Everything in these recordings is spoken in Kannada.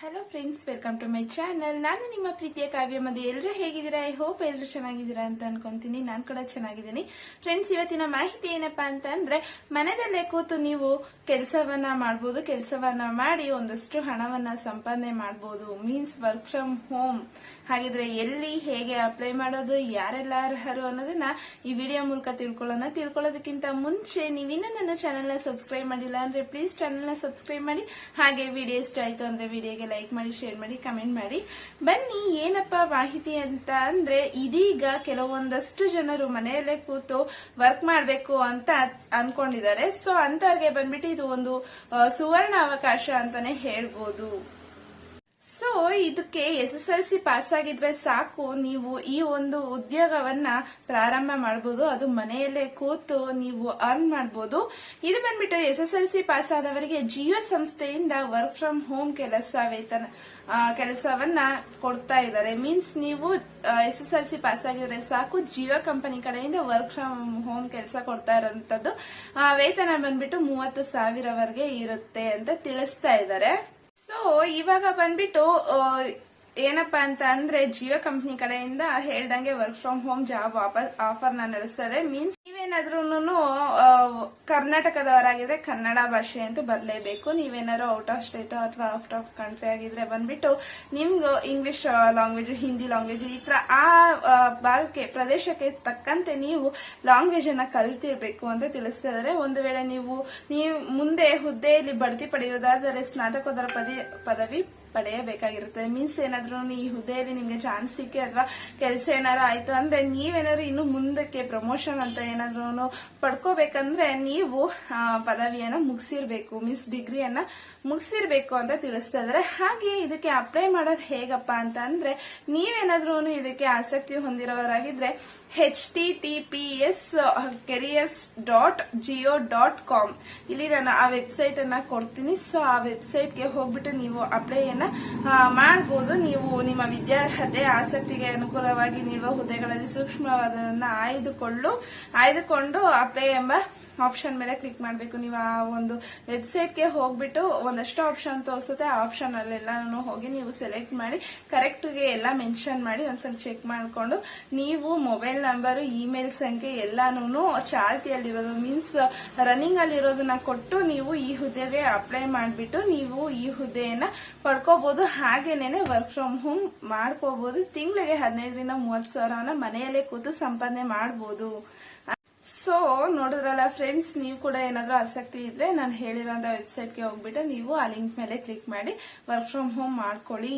Hello friends welcome to my channel ನಾನು ನಿಮ್ಮ ಪ್ರೀತಿಯ ಕಾವ್ಯ ಮಧ್ಯೆ ಎಲ್ಲರೂ ಹೇಗಿದ್ದೀರಾ? ಐ ಹೋಪ್ ಎಲ್ಲರೂ ಚೆನ್ನಾಗಿದ್ದೀರಾ ಅಂತ ಅನ್ಕೊಂತೀನಿ. ನಾನು ಕೂಡ ಚೆನ್ನಾಗಿದ್ದೀನಿ. ಫ್ರೆಂಡ್ಸ್ ಇವತ್ತಿನ ಮಾಹಿತಿ ಏನಪ್ಪಾ ಅಂತ ಅಂದ್ರೆ ಮನೆಯಲ್ಲೇ ಕೂತು ನೀವು ಕೆಲಸವನ್ನ ಮಾಡ್ಬೋದು, ಕೆಲಸವನ್ನ ಮಾಡಿ ಒಂದಷ್ಟು ಹಣವನ್ನ ಸಂಪಾದನೆ ಮಾಡ್ಬೋದು. ಮೀನ್ಸ್ ವರ್ಕ್ ಫ್ರಮ್ ಹೋಮ್ ಹಾಗಿದ್ರೆ ಎಲ್ಲಿ ಹೇಗೆ ಅಪ್ಲೈ ಮಾಡೋದು, ಯಾರೆಲ್ಲ ಅರ್ಹರು ಅನ್ನೋದನ್ನ ಈ ವಿಡಿಯೋ ಮೂಲಕ ತಿಳ್ಕೊಳ್ಳೋಣ. ತಿಳ್ಕೊಳ್ಳೋದಕ್ಕಿಂತ ಮುಂಚೆ ನೀವಿನ್ನೂ ನನ್ನ ಚಾನೆಲ್ನ ಸಬ್ಸ್ಕ್ರೈಬ್ ಮಾಡಿಲ್ಲ ಅಂದ್ರೆ ಪ್ಲೀಸ್ ಚಾನೆಲ್ನ ಸಬ್ಸ್ಕ್ರೈಬ್ ಮಾಡಿ. ಹಾಗೆ ವಿಡಿಯೋ ಇಷ್ಟ ಆಯ್ತು ಅಂದ್ರೆ ವಿಡಿಯೋಗೆ ಲೈಕ್ ಮಾಡಿ ಶೇರ್ ಮಾಡಿ ಕಮೆಂಟ್ ಮಾಡಿ. ಬನ್ನಿ, ಏನಪ್ಪ ಮಾಹಿತಿ ಅಂತ ಅಂದ್ರೆ ಇದೀಗ ಕೆಲವೊಂದಷ್ಟು ಜನರು ಮನೆಯಲ್ಲೇ ಕೂತು ವರ್ಕ್ ಮಾಡಬೇಕು ಅಂತ ಅನ್ಕೊಂಡಿದ್ದಾರೆ. ಸೊ ಅಂತವ್ರಿಗೆ ಬಂದ್ಬಿಟ್ಟು ಇದು ಒಂದು ಸುವರ್ಣ ಅವಕಾಶ ಅಂತಾನೆ ಹೇಳ್ಬೋದು. ಸೊ ಇದಕ್ಕೆ S S L C pass ಆಗಿದ್ರೆ ಸಾಕು. ನೀವು ಈ ಒಂದು ಉದ್ಯೋಗವನ್ನ ಪ್ರಾರಂಭ ಮಾಡಬಹುದು ಅದು ಮನೆಯಲ್ಲೇ ಕೂತು ನೀವು ಅರ್ನ್ ಮಾಡಬಹುದು ಇದು ಬಂದ್ಬಿಟ್ಟು S S L C pass ಆದವರಿಗೆ Jio ಸಂಸ್ಥೆಯಿಂದ ವರ್ಕ್ ಫ್ರಮ್ ಹೋಮ್ ಕೆಲಸ ವೇತನ ಕೆಲಸವನ್ನ ಕೊಡ್ತಾ ಇದ್ದಾರೆ. ಮೀನ್ಸ್ ನೀವು S S L C pass ಆಗಿದ್ರೆ ಸಾಕು. ಜಿಯೋ ಕಂಪನಿ ಕಡೆಯಿಂದ ವರ್ಕ್ ಫ್ರಮ್ ಹೋಮ್ ಕೆಲಸ ಕೊಡ್ತಾ ಇರೋಂಥದ್ದು. ವೇತನ ಬಂದ್ಬಿಟ್ಟು ಮೂವತ್ತು ಸಾವಿರವರೆಗೆ ಇರುತ್ತೆ ಅಂತ ತಿಳಿಸ್ತಾ ಇದ್ದಾರೆ. ಸೊ ಇವಾಗ ಬಂದ್ಬಿಟ್ಟು ಏನಪ್ಪ ಅಂತ ಅಂದ್ರೆ ಜಿಯೋ ಕಂಪ್ನಿ ಕಡೆಯಿಂದ ಹೇಳ್ದಂಗೆ ವರ್ಕ್ ಫ್ರಮ್ ಹೋಮ್ ಜಾಬ್ ಆಫರ್ನ ನಡೆಸ್ತಾರೆ ಮೀನ್ಸ್ ನೀವೇನಾದ್ರೂ ಕರ್ನಾಟಕದವರಾಗಿದ್ರೆ ಕನ್ನಡ ಭಾಷೆ ಅಂತೂ ಬರಲೇಬೇಕು. ನೀವೇನಾದ್ರು ಔಟ್ ಆಫ್ ಸ್ಟೇಟ್ ಅಥವಾ ಔಟ್ ಆಫ್ ಕಂಟ್ರಿ ಆಗಿದ್ರೆ ಬಂದ್ಬಿಟ್ಟು, ನಿಮ್ಗೆ ಇಂಗ್ಲಿಷ್ ಲ್ಯಾಂಗ್ವೇಜ್ ಹಿಂದಿ ಲ್ಯಾಂಗ್ವೇಜ್ ಈ ತರ ಆ ಭಾಗಕ್ಕೆ ಪ್ರದೇಶಕ್ಕೆ ತಕ್ಕಂತೆ ನೀವು ಲ್ಯಾಂಗ್ವೇಜ್ ಅನ್ನ ಕಲ್ತಿರ್ಬೇಕು ಅಂತ ತಿಳಿಸ್ತಾ ಒಂದು ವೇಳೆ ನೀವು ನೀವು ಮುಂದೆ ಹುದ್ದೆಯಲ್ಲಿ ಬಡ್ತಿ ಪಡೆಯುವುದಾದರೆ ಸ್ನಾತಕೋತ್ತರ ಪದವಿ ಪಡೆಯಬೇಕಾಗಿರುತ್ತೆ. ಮೀನ್ಸ್ ಏನಾದ್ರೂ ಈ ಹುದ್ದೆಯಲ್ಲಿ ನಿಮ್ಗೆ ಚಾನ್ಸ್ ಸಿಕ್ಕಿ ಅಥವಾ ಕೆಲಸ ಏನಾರು ಆಯ್ತು ಅಂದ್ರೆ ನೀವೇನಾದ್ರು ಇನ್ನು ಮುಂದಕ್ಕೆ ಪ್ರಮೋಷನ್ ಅಂತ ಏನಾದ್ರೂ ಪಡ್ಕೋಬೇಕಂದ್ರೆ ನೀವು ಪದವಿಯನ್ನ ಮುಗಿಸಿರ್ಬೇಕು. ಮೀನ್ಸ್ ಡಿಗ್ರಿಯನ್ನ ಮುಗಿಸಿರ್ಬೇಕು ಅಂತ ತಿಳಿಸ್ತಾ ಇದಾರೆ. ಹಾಗೆ ಇದಕ್ಕೆ ಅಪ್ಲೈ ಮಾಡೋದು ಹೇಗಪ್ಪ ಅಂತ ಅಂದ್ರೆ ನೀವೇನಾದ್ರೂ ಇದಕ್ಕೆ ಆಸಕ್ತಿ ಹೊಂದಿರೋರಾಗಿದ್ರೆ H T T P S careers dot Jio dot com ಇಲ್ಲಿ ನಾನು ಆ ವೆಬ್ಸೈಟ್ ಅನ್ನ ಕೊಡ್ತೀನಿ. ಸೊ ಆ ವೆಬ್ಸೈಟ್ಗೆ ಹೋಗ್ಬಿಟ್ಟು ನೀವು ಅಪ್ಲೈಯನ್ನ ಆ, ಮಾಡಬಹುದು ನೀವು ನಿಮ್ಮ ವಿದ್ಯಾರ್ಹತೆ ಆಸಕ್ತಿಗೆ ಅನುಕೂಲವಾಗಿ ನೀಡುವ ಹುದ್ದೆಗಳಲ್ಲಿ ಸೂಕ್ಷ್ಮವಾದದನ್ನ ಆಯ್ದುಕೊಳ್ಳು ಆಯ್ದುಕೊಂಡು ಅಪ್ಲೈ ಎಂಬ ಆಪ್ಷನ್ ಮೇಲೆ ಕ್ಲಿಕ್ ಮಾಡಬೇಕು. ನೀವು ಆ ಒಂದು ವೆಬ್ಸೈಟ್ಗೆ ಹೋಗ್ಬಿಟ್ಟು ಒಂದಷ್ಟು ಆಪ್ಷನ್ ತೋರಿಸುತ್ತೆ. ಆ ಆಪ್ಷನ್ ಅಲ್ಲೆಲ್ಲಾನು ಹೋಗಿ ನೀವು ಸೆಲೆಕ್ಟ್ ಮಾಡಿ ಕರೆಕ್ಟ್ಗೆ ಎಲ್ಲ ಮೆನ್ಷನ್ ಮಾಡಿ ಒಂದ್ಸಲ ಚೆಕ್ ಮಾಡಿಕೊಂಡು ನೀವು ಮೊಬೈಲ್ ನಂಬರು ಇಮೇಲ್ ಸಂಖ್ಯೆ ಎಲ್ಲಾನು ಚಾಲ್ತಿಯಲ್ಲಿರೋದು ಮೀನ್ಸ್ ರನ್ನಿಂಗ್ ಅಲ್ಲಿರೋದನ್ನ ಕೊಟ್ಟು ನೀವು ಈ ಹುದ್ದೆಗೆ ಅಪ್ಲೈ ಮಾಡಿಬಿಟ್ಟು ನೀವು ಈ ಹುದ್ದೆಯನ್ನ ಪಡ್ಕೋಬಹುದು ಹಾಗೇನೆ ವರ್ಕ್ ಫ್ರಮ್ ಹೋಮ್ ಮಾಡ್ಕೋಬಹುದು ತಿಂಗಳಿಗೆ ಹದಿನೈದರಿಂದ ಮೂವತ್ತು ಸಾವಿರವನ್ನ ಮನೆಯಲ್ಲೇ ಕೂತು ಸಂಪಾದನೆ ಮಾಡಬಹುದು ಸೊ ನೋಡಿದ್ರಲ್ಲ ಫ್ರೆಂಡ್ಸ್ ನೀವು ಕೂಡ ಏನಾದರೂ ಆಸಕ್ತಿ ಇದ್ರೆ ನಾನು ಹೇಳಿರೋಂಥ ವೆಬ್ಸೈಟ್ಗೆ ಹೋಗ್ಬಿಟ್ಟು ನೀವು ಆ ಲಿಂಕ್ ಮೇಲೆ ಕ್ಲಿಕ್ ಮಾಡಿ ವರ್ಕ್ ಫ್ರಮ್ ಹೋಮ್ ಮಾಡ್ಕೊಳ್ಳಿ.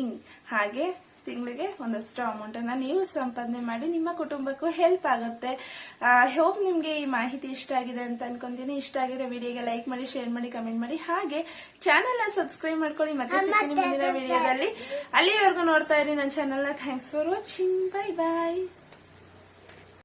ಹಾಗೆ ತಿಂಗಳಿಗೆ ಒಂದಷ್ಟು ಅಮೌಂಟ್ ಅನ್ನ ನೀವು ಸಂಪಾದನೆ ಮಾಡಿ ನಿಮ್ಮ ಕುಟುಂಬಕ್ಕೂ ಹೆಲ್ಪ್ ಆಗುತ್ತೆ. ಹೋಪ್ ನಿಮಗೆ ಈ ಮಾಹಿತಿ ಇಷ್ಟ ಆಗಿದೆ ಅಂತ ಅನ್ಕೊಂತೀನಿ. ಇಷ್ಟ ಆಗಿರೋ ವಿಡಿಯೋಗೆ ಲೈಕ್ ಮಾಡಿ ಶೇರ್ ಮಾಡಿ ಕಮೆಂಟ್ ಮಾಡಿ. ಹಾಗೆ ಚಾನೆಲ್ನ ಸಬ್ಸ್ಕ್ರೈಬ್ ಮಾಡ್ಕೊಳ್ಳಿ. ಮತ್ತೆ ಮುಂದಿನ ವಿಡಿಯೋದಲ್ಲಿ. ಅಲ್ಲಿವರೆಗೂ ನೋಡ್ತಾ ಇರಿ ನನ್ನ ಚಾನೆಲ್ನ thanks for watching bye bye